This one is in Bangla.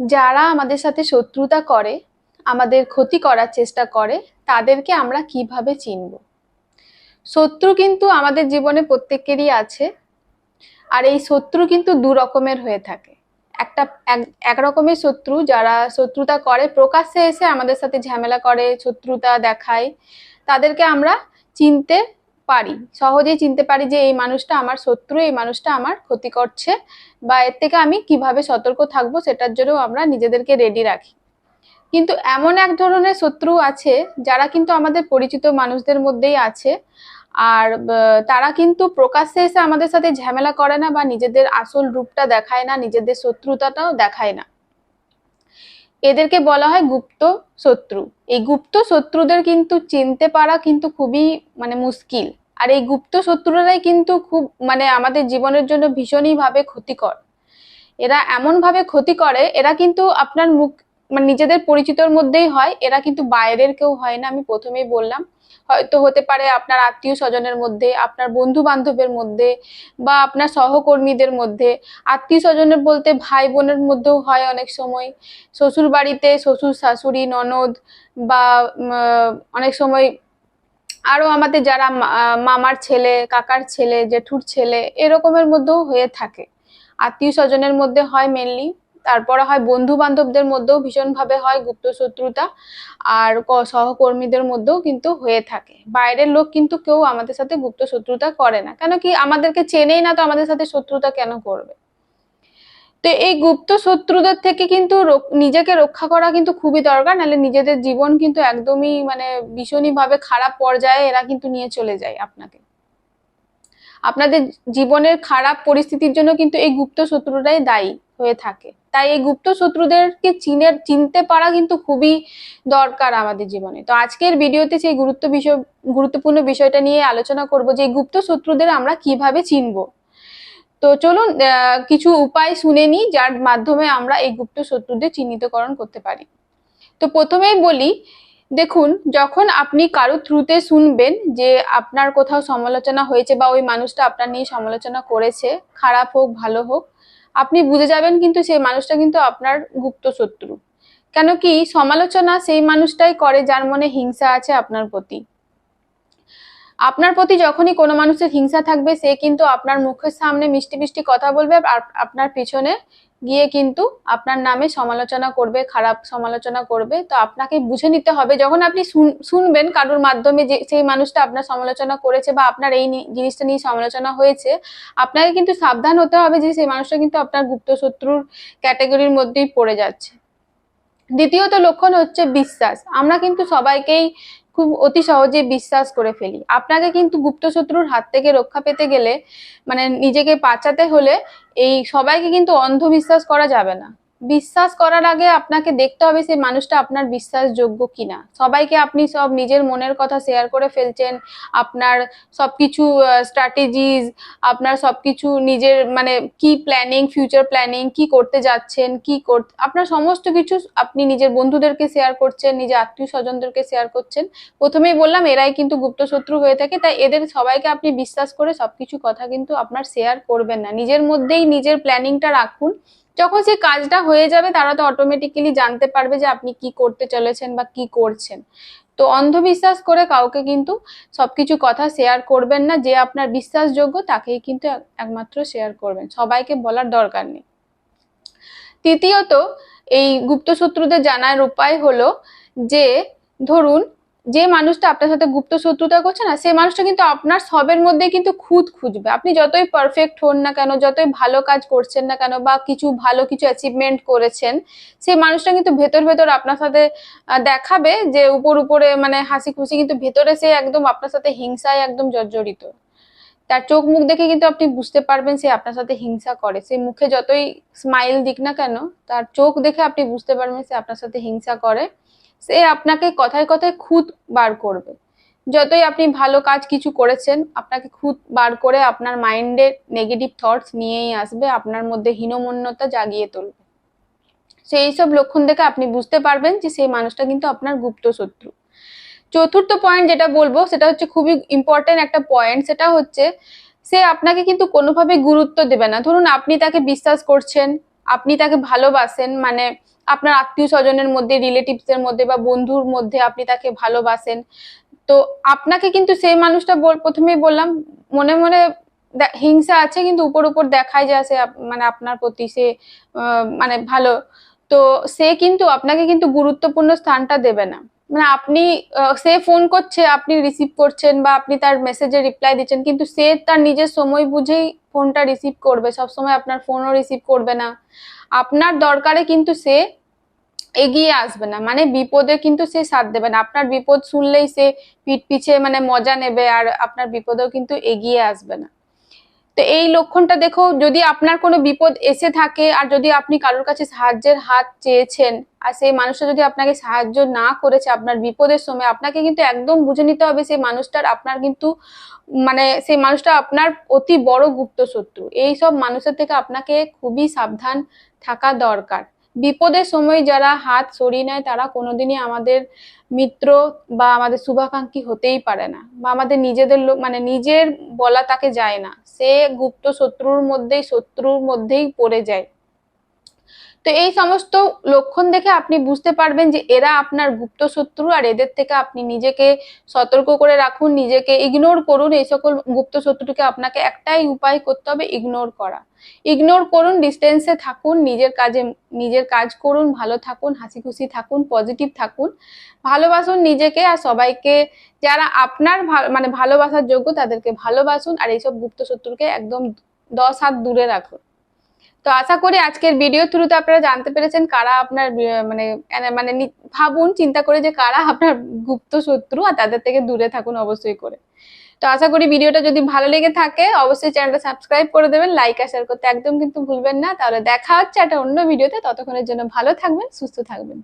যারা আমাদের সাথে শত্রুতা করে, আমাদের ক্ষতি করার চেষ্টা করে, তাদেরকে আমরা কীভাবে চিনব? শত্রু কিন্তু আমাদের জীবনে প্রত্যেকেরই আছে, আর এই শত্রু কিন্তু দু রকমের হয়ে থাকে। একটা, এক- রকমের শত্রু যারা শত্রুতা করে, প্রকাশ্যে এসে আমাদের সাথে ঝামেলা করে, শত্রুতা দেখায়, তাদেরকে আমরা চিনতে পারি। সহজেই চিনতে পারি যে এই মানুষটা আমার শত্রু, এই মানুষটা আমার ক্ষতি করছে বা এর থেকে আমি কীভাবে সতর্ক থাকব সেটার জন্য আমরা নিজেদেরকে রেডি রাখি। কিন্তু এমন এক ধরনের শত্রু আছে যারা কিন্তু আমাদের পরিচিত মানুষদের মধ্যেই আছে আর তারা কিন্তু প্রকাশ্যে এসে আমাদের সাথে ঝামেলা করে না বা নিজেদের আসল রূপটা দেখায় না, নিজেদের শত্রুতাটাও দেখায় না। এদেরকে বলা হয় গুপ্ত শত্রু। এই গুপ্ত শত্রুদের কিন্তু চিনতে পারা কিন্তু খুবই মানে মুশকিল। আর এই গুপ্ত শত্রুরাই কিন্তু খুব মানে আমাদের জীবনের জন্য ভীষণই ভাবে ক্ষতিকর। এরা এমন ভাবে ক্ষতি করে, এরা কিন্তু আপনার মুখ মানে নিজেদের পরিচিতর মধ্যেই হয়, এরা কিন্তু বাইরের কেউ হয় না, আমি প্রথমেই বললাম। হয়তো হতে পারে আপনার আত্মীয় স্বজনের মধ্যে, আপনার বন্ধু বান্ধবের মধ্যে বা আপনার সহকর্মীদের মধ্যে। আত্মীয় স্বজনের বলতে ভাই বোনের মধ্যেও হয় অনেক সময়। শ্বশুর বাড়িতে শ্বশুর, শাশুড়ি, ননদ বা অনেক সময় আরও আমাদের যারা মামার ছেলে, কাকার ছেলে, জেঠুর ছেলে এরকমের মধ্যেও হয়ে থাকে। আত্মীয় স্বজনের মধ্যে হয় মেনলি তারপরে হয় বন্ধু বান্ধবদের মধ্যেও ভীষণভাবে হয় গুপ্ত শত্রুতা আর সহকর্মীদের মধ্যেও কিন্তু হয়ে থাকে। বাইরের লোক কিন্তু কেউ আমাদের সাথে গুপ্ত শত্রুতা করে না। কেন কি আমাদেরকে চেনেই না তো আমাদের সাথে শত্রুতা কেন করবে? তো এই গুপ্ত শত্রুদের থেকে কিন্তু নিজেকে রক্ষা করা কিন্তু খুবই দরকার, নাহলে নিজেদের জীবন কিন্তু একদমই মানে ভীষণই ভাবে খারাপ পর্যায়ে এরা কিন্তু নিয়ে চলে যায় আপনাকে। আপনাদের জীবনের খারাপ পরিস্থিতির জন্য কিন্তু এই গুপ্ত শত্রুরাই দায়ী। হয়ে থাকে। তাই এই গুপ্ত শত্রুদেরকে চিনে, চিনতে পারা কিন্তু খুবই দরকার আমাদের জীবনে। তো আজকের ভিডিওতে সেই গুরুত্ব বিষয়, গুরুত্বপূর্ণ বিষয়টা নিয়ে আলোচনা করব যে গুপ্ত শত্রুদের আমরা কীভাবে চিনবো। তো চলুন কিছু উপায় শুনে নিই, যার মাধ্যমে আমরা এই গুপ্ত শত্রুদের চিহ্নিতকরণ করতে পারি। তো প্রথমেই বলি, দেখুন, যখন আপনি কারও থ্রুতে শুনবেন যে আপনার কোথাও সমালোচনা হয়েছে বা ওই মানুষটা আপনার নিয়ে সমালোচনা করেছে, খারাপ হোক, ভালো হোক আপনি বুঝে যাবেন কিন্তু সেই মানুষটা কিন্তু আপনার গুপ্ত শত্রু। কেন কি সমালোচনা সেই মানুষটাই করে যার মনে হিংসা আছে আপনার প্রতি। আপনার প্রতি যখনই কোনো মানুষের হিংসা থাকবে, সে কিন্তু আপনার মুখের সামনে মিষ্টি মিষ্টি কথা বলবে আর আপনার পিছনে গিয়ে কিন্তু আপনার নামে সমালোচনা করবে, খারাপ সমালোচনা করবে। তো আপনাকে বুঝে নিতে হবে, যখন আপনি শুন- শুনবেন কারোর মাধ্যমে যে সেই মানুষটা আপনার সমালোচনা করেছে বা আপনার এই জিনিসটা নিয়ে সমালোচনা হয়েছে, আপনাকে কিন্তু সাবধান হতে হবে যে সেই মানুষটা কিন্তু আপনার গুপ্ত শত্রুর ক্যাটাগরির মধ্যেই পড়ে যাচ্ছে। দ্বিতীয়ত লক্ষণ হচ্ছে বিশ্বাস। আমরা কিন্তু সবাইকেই খুব অতি সহজে বিশ্বাস করে ফেলি। আপনাকে কিন্তু গুপ্ত শত্রুর হাত থেকে রক্ষা পেতে গেলে মানে নিজেকে বাঁচাতে হলে এই সবাইকে কিন্তু অন্ধবিশ্বাস করা যাবে না। বিশ্বাস করার আগে আপনাকে দেখতে হবে সেই মানুষটা আপনার বিশ্বাসযোগ্য কিনা। সবাইকে আপনি সব নিজের মনের কথা শেয়ার করে ফেলছেন, আপনার সবকিছু স্ট্র্যাটেজিজ আপনার সবকিছু নিজের মানে কি প্ল্যানিং ফিউচার প্ল্যানিং কি করতে যাচ্ছেন, কি করতে আপনার সমস্ত কিছু আপনি নিজের বন্ধুদেরকে শেয়ার করছেন, নিজের আত্মীয় স্বজনদেরকে শেয়ার করছেন। প্রথমেই বললাম, এরাই কিন্তু গুপ্ত শত্রু হয়ে থাকে, তাই এদের সবাইকে আপনি বিশ্বাস করে সবকিছু কথা কিন্তু আপনার শেয়ার করবেন না। নিজের মধ্যেই নিজের প্ল্যানিংটা রাখুন। যখন সেই কাজটা হয়ে যাবে, তারা তো অটোমেটিক্যালি জানতে পারবে যে আপনি কি করতে চলেছেন বা কি করছেন। তো অন্ধবিশ্বাস করে কাউকে কিন্তু সবকিছু কথা শেয়ার করবেন না, যে আপনার বিশ্বাসযোগ্য তাকেই কিন্তু একমাত্র শেয়ার করবেন। সবাইকে বলার দরকার নেই। তৃতীয়ত, এই গুপ্তশত্রুদের জানার উপায় হলো যে, ধরুন যে মানুষটা আপনার সাথে গুপ্ত শত্রুতা করছে না সেই মানুষটা কিন্তু আপনার সবের মধ্যে কিন্তু খুঁত খুঁজবে। আপনি যতই পারফেক্ট হন না কেন, যতই ভালো কাজ করছেন না কেন বা কিছু ভালো কিছু অ্যাচিভমেন্ট করেছেন সেই মানুষটা কিন্তু ভেতর ভেতর আপনার সাথে দেখাবে যে উপর উপরে মানে হাসি খুশি কিন্তু ভেতরে সে একদম আপনার সাথে হিংসায় একদম জর্জরিত। তার চোখ মুখ দেখে কিন্তু আপনি বুঝতে পারবেন সে আপনার সাথে হিংসা করে। সে মুখে যতই স্মাইল দিক না কেন, তার চোখ দেখে আপনি বুঝতে পারবেন সে আপনার সাথে হিংসা করে। সে আপনাকে কথায় কথায় খুঁত বার করবে। যতই আপনি ভালো কাজ কিছু করেছেন, আপনাকে খুঁত বার করে আপনার মাইন্ডে নেগেটিভ থটস নিয়েই আসবে, আপনার মধ্যে হীনমন্যতা জাগিয়ে তুলবে। সেই সব লক্ষণ দেখে আপনি বুঝতে পারবেন যে সেই মানুষটা কিন্তু আপনার গুপ্ত শত্রু। চতুর্থ পয়েন্ট যেটা বলব, সেটা হচ্ছে খুবই ইম্পর্টেন্ট একটা পয়েন্ট সেটা হচ্ছে সে আপনাকে কিন্তু কোনোভাবে গুরুত্ব দেবে না। ধরুন আপনি তাকে বিশ্বাস করছেন, আপনি তাকে ভালোবাসেন মানে আপনার আত্মীয় স্বজনের মধ্যে রিলেটিভসের মধ্যে বা বন্ধুর মধ্যে আপনি তাকে ভালোবাসেন। তো আপনাকে কিন্তু সেই মানুষটা প্রথমেই বললাম, মনে মনে হিংসা আছে কিন্তু উপর উপর দেখায় যে সে মানে আপনার প্রতি সে মানে ভালো। তো সে কিন্তু আপনাকে কিন্তু গুরুত্বপূর্ণ স্থানটা দেবে না। মানে আপনি সে ফোন করছে, আপনি রিসিভ করছেন বা আপনি তার মেসেজে রিপ্লাই দিচ্ছেন, কিন্তু সে তার নিজের সময় বুঝেই ফোনটা রিসিভ করবে। সবসময় আপনার ফোনও রিসিভ করবে না। আপনার দরকারে কিন্তু সে এগিয়ে আসবে না। মানে বিপদে কিন্তু সে সাথ দেবে না। আপনার বিপদ শুনলেই সে পিঠ পিছে মানে মজা নেবে আর আপনার বিপদেও কিন্তু এগিয়ে আসবে না। তো এই লক্ষণটা দেখো, যদি আপনার কোনো বিপদ এসে থাকে আর যদি আপনি কারোর কাছে সাহায্যের হাত চেয়েছেন আর সেই মানুষটা যদি আপনাকে সাহায্য না করেছে আপনার বিপদের সময়, আপনাকে কিন্তু একদম বুঝে নিতে হবে সেই মানুষটার আপনার কিন্তু মানে সেই মানুষটা আপনার অতি বড় গুপ্ত শত্রু। এই সব মানুষের থেকে আপনাকে খুবই সাবধান থাকা দরকার। বিপদের সময় যারা হাত সরিয়ে নেয়, তারা কোনোদিনই আমাদের মিত্র বা আমাদের শুভাকাঙ্ক্ষী হতেই পারে না বা আমাদের নিজেদের লোক মানে নিজের বলা তাকে যায় না। সে গুপ্ত শত্রুর মধ্যেই শত্রুর মধ্যেই পড়ে যায়। তো এই সমস্ত লক্ষণ দেখে আপনি বুঝতে পারবেন যে এরা আপনার গুপ্ত শত্রু আর এদের থেকে আপনি নিজেকে সতর্ক করে রাখুন, নিজেকে ইগনোর করুন। এই সকল গুপ্ত শত্রুকে আপনাকে একটাই উপায় করতে হবে ইগনোর করা। ইগনোর করুন ডিস্টেন্সে থাকুন, নিজের কাজে, নিজের কাজ করুন, ভালো থাকুন হাসি খুশি থাকুন পজিটিভ থাকুন। ভালোবাসুন নিজেকে আর সবাইকে। যারা আপনার মানে ভালোবাসার যোগ্য তাদেরকে ভালোবাসুন আর এইসব গুপ্ত শত্রুকে একদম দশ হাত দূরে রাখুন। তো আশা করি আজকের ভিডিও থ্রুতে আপনারা জানতে পেরেছেন কারা আপনার মানে মানে ভাবুন, চিন্তা করে যে কারা আপনার গুপ্ত শত্রু আর তাদের থেকে দূরে থাকুন অবশ্যই করে। তো আশা করি ভিডিওটা যদি ভালো লেগে থাকে, অবশ্যই চ্যানেলটা সাবস্ক্রাইব করে দেবেন লাইক আর শেয়ার করতে একদম কিন্তু ভুলবেন না। তাহলে দেখা হচ্ছে একটা অন্য ভিডিওতে ততক্ষণের জন্য ভালো থাকবেন, সুস্থ থাকবেন।